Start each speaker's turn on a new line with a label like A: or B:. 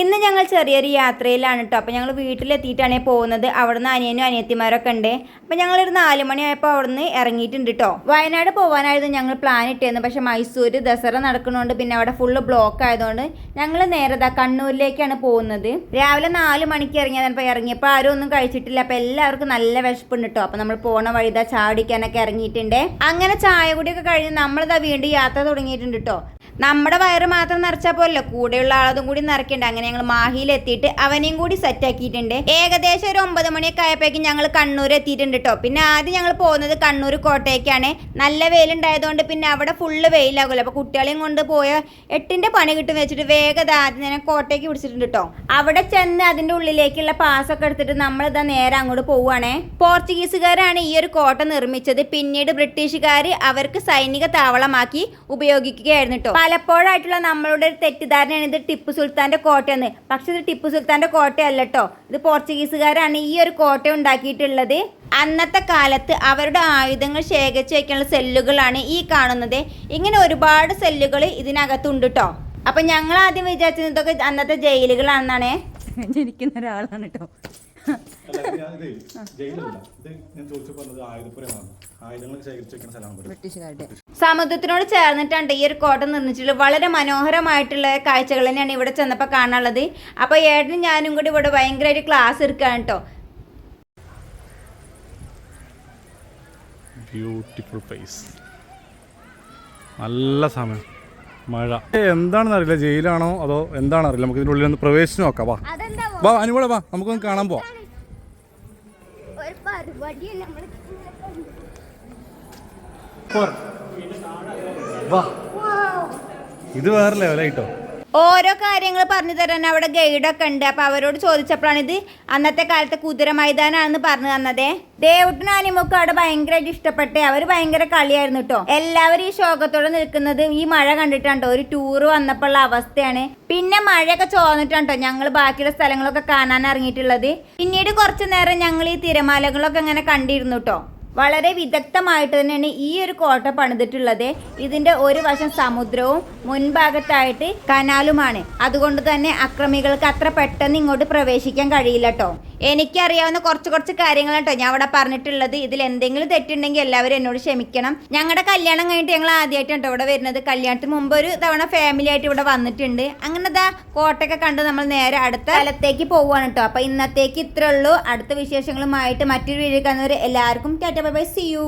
A: ഇന്ന് ഞങ്ങൾ ചെറിയൊരു യാത്രയിലാണ് കേട്ടോ അപ്പോൾ ഞങ്ങൾ വീട്ടിലെത്തിയിട്ടാണ് പോകുന്നത്. അവിടുന്ന് അനിയനും അനിയത്തിമാരൊക്കെ ഉണ്ട്. അപ്പോൾ ഞങ്ങളൊരു നാല് മണിയായപ്പോൾ അവിടുന്ന് ഇറങ്ങിയിട്ടുണ്ട് കേട്ടോ വയനാട് പോകാനായിരുന്നു ഞങ്ങൾ പ്ലാൻ ഇട്ടിരുന്നത്. പക്ഷേ മൈസൂർ ദസറ നടക്കുന്നതുകൊണ്ട് പിന്നെ അവിടെ ഫുള്ള് ബ്ലോക്ക് ആയതുകൊണ്ട് ഞങ്ങൾ നേരെ കണ്ണൂരിലേക്കാണ് പോകുന്നത്. രാവിലെ നാല് മണിക്ക് ഇറങ്ങിയതാണ്. അപ്പോൾ ഇറങ്ങിയപ്പോൾ ആരും ഒന്നും കഴിച്ചിട്ടില്ല. അപ്പോൾ എല്ലാവർക്കും നല്ല വിശപ്പുണ്ട് കേട്ടോ അപ്പോൾ നമ്മൾ പോണ വഴി ചാടിക്കാനൊക്കെ ഇറങ്ങിയിട്ടുണ്ട്. അങ്ങനെ ചായ കുടിയൊക്കെ കഴിഞ്ഞ് നമ്മളിതാ വീണ്ടും യാത്ര തുടങ്ങിയിട്ടുണ്ട് കേട്ടോ നമ്മുടെ വയറ് മാത്രം നിറച്ചാൽ പോലല്ലോ കൂടെയുള്ള ആളതും കൂടി നിറയ്ക്കണ്ട. അങ്ങനെ ഞങ്ങൾ മാഹിയിലെത്തിയിട്ട് അവനെയും കൂടി സെറ്റ് ആക്കിയിട്ടുണ്ട്. ഏകദേശം ഒരു ഒമ്പത് മണിയൊക്കെ ആയപ്പോഴേക്കും ഞങ്ങൾ കണ്ണൂർ എത്തിയിട്ടുണ്ട് കേട്ടോ പിന്നെ ആദ്യം ഞങ്ങൾ പോകുന്നത് കണ്ണൂർ കോട്ടയ്ക്കാണ്. നല്ല വെയിലുണ്ടായതുകൊണ്ട് പിന്നെ അവിടെ ഫുള്ള് വെയിലാകുമല്ലോ. അപ്പോൾ കുട്ടികളെയും കൊണ്ട് പോയ എട്ടിന്റെ പണി കിട്ടും വെച്ചിട്ട് വേഗത ആദ്യം തന്നെ കോട്ടയ്ക്ക് പിടിച്ചിട്ടുണ്ട് കേട്ടോ അവിടെ ചെന്ന് അതിന്റെ ഉള്ളിലേക്കുള്ള പാസ്സൊക്കെ എടുത്തിട്ട് നമ്മൾ നേരെ അങ്ങോട്ട് പോവുകയാണേ പോർച്ചുഗീസുകാരാണ് ഈ ഒരു കോട്ട നിർമ്മിച്ചത്. പിന്നീട് ബ്രിട്ടീഷുകാർ അവർക്ക് സൈനിക താവളമാക്കി ഉപയോഗിക്കുകയായിരുന്നു കേട്ടോ പലപ്പോഴായിട്ടുള്ള നമ്മളുടെ ഒരു തെറ്റിദ്ധാരണയാണ് ഇത് ടിപ്പു സുൽത്താന്റെ കോട്ടയെന്ന്. പക്ഷെ ഇത് ടിപ്പു സുൽത്താന്റെ കോട്ടയല്ല കേട്ടോ ഇത് പോർച്ചുഗീസുകാരാണ് ഈ ഒരു കോട്ട ഉണ്ടാക്കിയിട്ടുള്ളത്. അന്നത്തെ കാലത്ത് അവരുടെ ആയുധങ്ങൾ ശേഖരിച്ച് വയ്ക്കാനുള്ള സെല്ലുകളാണ് ഈ കാണുന്നത്. ഇങ്ങനെ ഒരുപാട് സെല്ലുകൾ ഇതിനകത്തുണ്ട് കേട്ടോ അപ്പൊ ഞങ്ങൾ ആദ്യം വിചാരിച്ചത് ഇതൊക്കെ അന്നത്തെ ജയിലുകളാണെന്നാണ്. ജനിക്കുന്ന ഒരാളാണ് കേട്ടോ
B: അല്ല, ഇത് ഞാൻ ജയിലല്ല. ഇത് ഞാൻ ചോദിച്ചു പറഞ്ഞത് ആയുധപുരമാണ് ആയുധങ്ങൾ ശേഖരിച്ചു വെക്കുന്ന സ്ഥലമാണ്
A: ബ്രിട്ടീഷുകാരുടെ. സമുദ്രത്തിനോട് ചേർന്നിട്ടാണ് ഈ ഒരു കോട്ട നിർമ്മിച്ചിട്ടുള്ളത് വളരെ മനോഹരമായിട്ടുള്ള കാഴ്ചകൾ തന്നെയാണ് ഇവിടെ ചെന്നപ്പോൾ കാണാനുള്ളത്. അപ്പോൾ ഏട്ടനും ഞാനും കൂടി ഇവിടെ ഭയങ്കരമായിട്ട് ക്ലാസ് എടുക്കുകയാണ് കേട്ടോ
B: ബ്യൂട്ടിഫുൾ പ്ലേസ് നല്ല സമയം. മഴ. എന്താണെന്ന് അറിയില്ല. ജയിലാണോ അതോ എന്താണെന്ന് അറിയില്ല. നമുക്ക് ഇതിന്റെ ഉള്ളിൽ ഒന്ന് പ്രവേശിച്ച് നോക്കാം. വാ. വാ അനുകൂടെ വാ. നമുക്കൊന്ന് കാണാൻ പോവാം.
C: ഒരു പരിപാടി നമ്മൾ
B: ഇത് വേറെ ലെവലായിട്ടോ?
A: ഓരോ കാര്യങ്ങൾ പറഞ്ഞു തരാൻ അവിടെ ഗൈഡൊക്കെ ഉണ്ട്. അപ്പോൾ അവരോട് ചോദിച്ചപ്പോഴാണ് ഇത് അന്നത്തെ കാലത്തെ കുതിര മൈതാനാണെന്ന് പറഞ്ഞു തന്നതേ. ദേവുട്ടിനും അനിമൊക്കെ അവിടെ ഭയങ്കരമായിട്ട് ഇഷ്ടപ്പെട്ടേ. അവർ ഭയങ്കര കളിയായിരുന്നു കേട്ടോ. എല്ലാവരും ഈ ശോകത്തോടെ നിൽക്കുന്നത് ഈ മഴ കണ്ടിട്ടാണ്ടോ ഒരു ടൂർ വന്നപ്പോഴുള്ള അവസ്ഥയാണ്. പിന്നെ മഴയൊക്കെ ചോർന്നിട്ടാണ് കേട്ടോ ഞങ്ങൾ ബാക്കിയുള്ള സ്ഥലങ്ങളൊക്കെ കാണാൻ ഇറങ്ങിയിട്ടുള്ളത്. പിന്നീട് കുറച്ചു നേരം ഞങ്ങൾ ഈ തിരമാലകളൊക്കെ ഇങ്ങനെ കണ്ടിരുന്നു കേട്ടോ. വളരെ വിദഗ്ധമായിട്ട് തന്നെയാണ് ഈ ഒരു കോട്ട പണിതിട്ടുള്ളത്. ഇതിന്റെ ഒരു വശം സമുദ്രവും മുൻഭാഗത്തായിട്ട് കനാലുമാണ്. അതുകൊണ്ട് തന്നെ അക്രമികൾക്ക് അത്ര പെട്ടെന്ന് ഇങ്ങോട്ട് പ്രവേശിക്കാൻ കഴിയില്ല കേട്ടോ എനിക്കറിയാവുന്ന കുറച്ച് കുറച്ച് കാര്യങ്ങൾ കേട്ടോ. ഞാൻ അവിടെ പറഞ്ഞിട്ടുള്ളത്. ഇതിൽ എന്തെങ്കിലും തെറ്റുണ്ടെങ്കിൽ എല്ലാവരും എന്നോട് ക്ഷമിക്കണം. ഞങ്ങളുടെ കല്യാണം കഴിഞ്ഞിട്ട് ഞങ്ങൾ ആദ്യമായിട്ടാണ് കേട്ടോ ഇവിടെ വരുന്നത്. കല്യാണത്തിന് മുമ്പ് ഒരു തവണ ഫാമിലി ആയിട്ട് ഇവിടെ വന്നിട്ടുണ്ട്. അങ്ങനെ ദാ കോട്ടയൊക്കെ കണ്ട് നമ്മൾ നേരെ അടുത്ത സ്ഥലത്തേക്ക് പോവുകയാണ് കേട്ടോ. അപ്പൊ ഇന്നത്തേക്ക് ഇത്രേ ഉള്ളൂ. അടുത്ത വിശേഷങ്ങളുമായിട്ട് മറ്റൊരു വീഡിയോ എല്ലാവർക്കും tata bye bye. See you